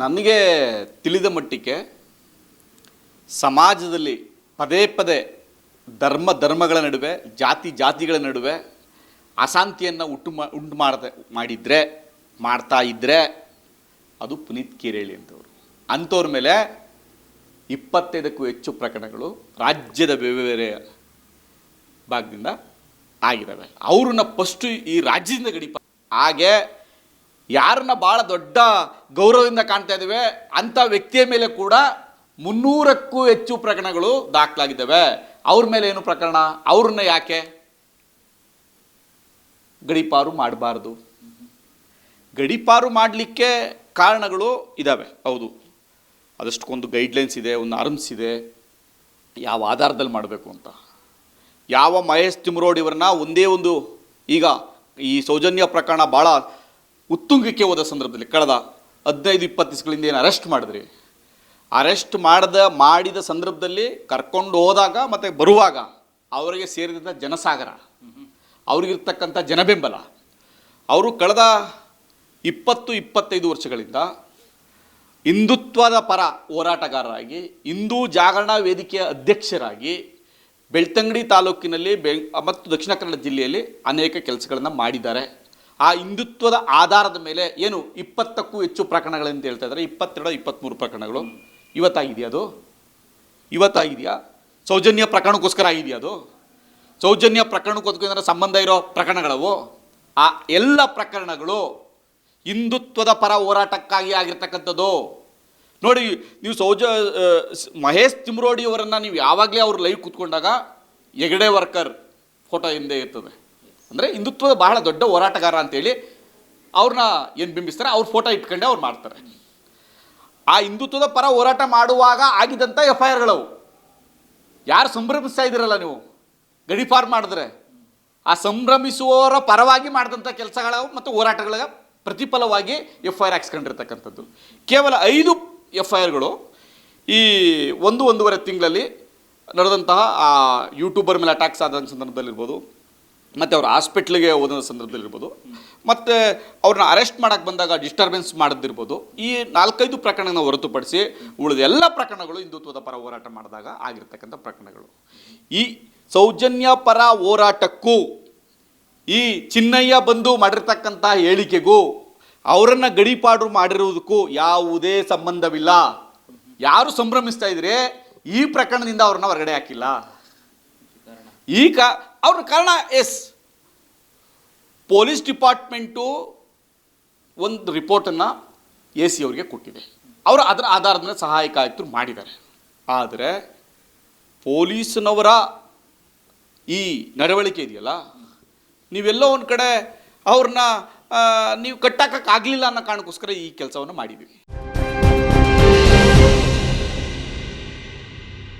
ನನಗೆ ತಿಳಿದ ಮಟ್ಟಿಗೆ ಸಮಾಜದಲ್ಲಿ ಪದೇ ಪದೇ ಧರ್ಮ ಧರ್ಮಗಳ ನಡುವೆ, ಜಾತಿ ಜಾತಿಗಳ ನಡುವೆ ಅಶಾಂತಿಯನ್ನು ಉಂಟು ಮಾ, ಉಂಟು ಮಾಡದೆ ಮಾಡಿದರೆ, ಮಾಡ್ತಾ ಇದ್ದರೆ ಅದು ಪುನೀತ್ ಕೇರೇಳಿ ಅಂತವರು. ಅಂಥವ್ರ ಮೇಲೆ ಇಪ್ಪತ್ತೈದಕ್ಕೂ ಹೆಚ್ಚು ಪ್ರಕರಣಗಳು ರಾಜ್ಯದ ಬೇರೆ ಬೇರೆ ಭಾಗದಿಂದ ಆಗಿದ್ದಾವೆ. ಅವ್ರನ್ನ ಫಸ್ಟು ಈ ರಾಜ್ಯದಿಂದ ಗಡಿಪ ಹಾಗೆ ಯಾರನ್ನ ಭಾಳ ದೊಡ್ಡ ಗೌರವದಿಂದ ಕಾಣ್ತಾ ಇದ್ದೇವೆ ಅಂಥ ವ್ಯಕ್ತಿಯ ಮೇಲೆ ಕೂಡ ಮುನ್ನೂರಕ್ಕೂ ಹೆಚ್ಚು ಪ್ರಕರಣಗಳು ದಾಖಲಾಗಿದ್ದಾವೆ. ಅವ್ರ ಮೇಲೆ ಏನು ಪ್ರಕರಣ? ಅವ್ರನ್ನ ಯಾಕೆ? ಗಡಿಪಾರು ಮಾಡಬಾರ್ದು. ಗಡಿಪಾರು ಮಾಡಲಿಕ್ಕೆ ಕಾರಣಗಳು ಇದ್ದಾವೆ ಹೌದು. ಅದಷ್ಟಕ್ಕೊಂದು ಗೈಡ್ಲೈನ್ಸ್ ಇದೆ, ಒಂದು ಆರ್ಮ್ಸ್ ಇದೆ. ಯಾವ ಆಧಾರದಲ್ಲಿ ಮಾಡಬೇಕು ಅಂತ? ಯಾವ ಮಹೇಶ್ ತಿಮ್ರೋಡ್ ಇವರನ್ನ ಒಂದೇ ಒಂದು, ಈಗ ಈ ಸೌಜನ್ಯ ಪ್ರಕರಣ ಭಾಳ ಉತ್ತುಂಗಕ್ಕೆ ಹೋದ ಸಂದರ್ಭದಲ್ಲಿ ಕಳೆದ ಹದಿನೈದು ಇಪ್ಪತ್ತು ದಿವಸಗಳಿಂದ ಏನು ಅರೆಸ್ಟ್ ಮಾಡಿದ್ರಿ? ಅರೆಸ್ಟ್ ಮಾಡಿದ ಮಾಡಿದ ಸಂದರ್ಭದಲ್ಲಿ ಕರ್ಕೊಂಡು ಹೋದಾಗ ಮತ್ತು ಬರುವಾಗ ಅವರಿಗೆ ಸೇರಿದಂಥ ಜನಸಾಗರ ಅವ್ರಿಗಿರ್ತಕ್ಕಂಥ ಜನಬೆಂಬಲ. ಅವರು ಕಳೆದ ಇಪ್ಪತ್ತು, ಇಪ್ಪತ್ತೈದು ವರ್ಷಗಳಿಂದ ಹಿಂದುತ್ವದ ಪರ ಹೋರಾಟಗಾರರಾಗಿ, ಹಿಂದೂ ಜಾಗರಣಾ ವೇದಿಕೆಯ ಅಧ್ಯಕ್ಷರಾಗಿ ಬೆಳ್ತಂಗಡಿ ತಾಲೂಕಿನಲ್ಲಿ ಮತ್ತು ದಕ್ಷಿಣ ಕನ್ನಡ ಜಿಲ್ಲೆಯಲ್ಲಿ ಅನೇಕ ಕೆಲಸಗಳನ್ನು ಮಾಡಿದ್ದಾರೆ. ಆ ಹಿಂದುತ್ವದ ಆಧಾರದ ಮೇಲೆ ಏನು ಇಪ್ಪತ್ತಕ್ಕೂ ಹೆಚ್ಚು ಪ್ರಕರಣಗಳಂತ ಹೇಳ್ತಾ ಇದ್ದಾರೆ. ಇಪ್ಪತ್ತೆರಡು ಇಪ್ಪತ್ತ್ಮೂರು ಪ್ರಕರಣಗಳು. ಇವತ್ತಾಗಿದೆಯಾ ಅದು? ಇವತ್ತಾಗಿದೆಯಾ? ಸೌಜನ್ಯ ಪ್ರಕರಣಕ್ಕೋಸ್ಕರ ಆಗಿದೆಯಾ ಅದು? ಸೌಜನ್ಯ ಪ್ರಕರಣಕ್ಕೋಸ್ಕರ ಸಂಬಂಧ ಇರೋ ಪ್ರಕರಣಗಳವು? ಆ ಎಲ್ಲ ಪ್ರಕರಣಗಳು ಹಿಂದುತ್ವದ ಪರ ಹೋರಾಟಕ್ಕಾಗಿ ಆಗಿರ್ತಕ್ಕಂಥದ್ದು. ನೋಡಿ, ನೀವು ಸೌಜ ಮಹೇಶ್ ತಿಮ್ರೋಡಿಯವರನ್ನು ನೀವು ಯಾವಾಗಲೇ ಅವ್ರು ಲೈವ್ ಕೂತ್ಕೊಂಡಾಗ ಹೆಗಡೆ ವರ್ಕರ್ ಫೋಟೋ ಹಿಂದೆ ಇರ್ತದೆ. ಅಂದರೆ ಹಿಂದುತ್ವದ ಬಹಳ ದೊಡ್ಡ ಹೋರಾಟಗಾರ ಅಂತೇಳಿ ಅವ್ರನ್ನ ಏನು ಬಿಂಬಿಸ್ತಾರೆ? ಅವ್ರ ಫೋಟೋ ಇಟ್ಕೊಂಡೆ ಅವ್ರು ಮಾಡ್ತಾರೆ. ಆ ಹಿಂದುತ್ವದ ಪರ ಹೋರಾಟ ಮಾಡುವಾಗ ಆಗಿದ್ದಂಥ ಎಫ್ ಐ ಆರ್ಗಳವು ಯಾರು ಸಂಭ್ರಮಿಸ್ತಾ ಇದ್ದೀರಲ್ಲ ನೀವು? ಗಡಿಪಾರ್ ಮಾಡಿದ್ರೆ. ಆ ಸಂಭ್ರಮಿಸುವವರ ಪರವಾಗಿ ಮಾಡಿದಂಥ ಕೆಲಸಗಳ ಮತ್ತು ಹೋರಾಟಗಳ ಪ್ರತಿಫಲವಾಗಿ ಎಫ್ ಐ ಆರ್ ಹಾಕ್ಸ್ಕೊಂಡಿರ್ತಕ್ಕಂಥದ್ದು. ಕೇವಲ ಐದು ಎಫ್ ಐ ಆರ್ಗಳು ಈ ಒಂದು ಒಂದೂವರೆ ತಿಂಗಳಲ್ಲಿ ನಡೆದಂತಹ ಆ ಯೂಟ್ಯೂಬರ್ ಮೇಲೆ ಅಟ್ಯಾಕ್ಸ್ ಆದ ಸಂದರ್ಭದಲ್ಲಿರ್ಬೋದು. ಮತ್ತು ಅವ್ರು ಹಾಸ್ಪಿಟ್ಲಿಗೆ ಹೋದ ಸಂದರ್ಭದಲ್ಲಿರ್ಬೋದು. ಮತ್ತು ಅವ್ರನ್ನ ಅರೆಸ್ಟ್ ಮಾಡೋಕ್ಕೆ ಬಂದಾಗ ಡಿಸ್ಟರ್ಬೆನ್ಸ್ ಮಾಡಿದಿರ್ಬೋದು. ಈ ನಾಲ್ಕೈದು ಪ್ರಕರಣನ ಹೊರತುಪಡಿಸಿ ಉಳಿದ ಎಲ್ಲ ಪ್ರಕರಣಗಳು ಹಿಂದುತ್ವದ ಪರ ಹೋರಾಟ ಮಾಡಿದಾಗ ಆಗಿರ್ತಕ್ಕಂಥ ಪ್ರಕರಣಗಳು. ಈ ಸೌಜನ್ಯ ಪರ ಹೋರಾಟಕ್ಕೂ, ಈ ಚಿನ್ನಯ್ಯ ಬಂದು ಮಾಡಿರ್ತಕ್ಕಂಥ ಹೇಳಿಕೆಗೂ, ಅವರನ್ನು ಗಡಿಪಾಡು ಮಾಡಿರುವುದಕ್ಕೂ ಯಾವುದೇ ಸಂಬಂಧವಿಲ್ಲ. ಯಾರು ಸಂಭ್ರಮಿಸ್ತಾ ಇದ್ರೆ ಈ ಪ್ರಕರಣದಿಂದ ಅವ್ರನ್ನ ಹೊರಗಡೆ ಹಾಕಿಲ್ಲ. ಈ ಕಾ ಅವ್ರ ಕಾರಣ ಎಸ್. ಪೊಲೀಸ್ ಡಿಪಾರ್ಟ್ಮೆಂಟು ಒಂದು ರಿಪೋರ್ಟನ್ನು ಎ ಸಿ ಅವರಿಗೆ ಕೊಟ್ಟಿದೆ. ಅವರು ಅದರ ಆಧಾರದ ಮೇಲೆ ಸಹಾಯಕ ಆಯುಕ್ತರು ಮಾಡಿದ್ದಾರೆ. ಆದರೆ ಪೊಲೀಸ್ನವರ ಈ ನಡವಳಿಕೆ ಇದೆಯಲ್ಲ, ನೀವೆಲ್ಲೋ ಒಂದು ಕಡೆ ಅವ್ರನ್ನ ನೀವು ನೀವು ಕಟ್ಟಾಕಕ್ಕಾಗಲಿಲ್ಲ ಅನ್ನೋ ಕಾರಣಕ್ಕೋಸ್ಕರ ಈ ಕೆಲಸವನ್ನು ಮಾಡಿದ್ದೀವಿ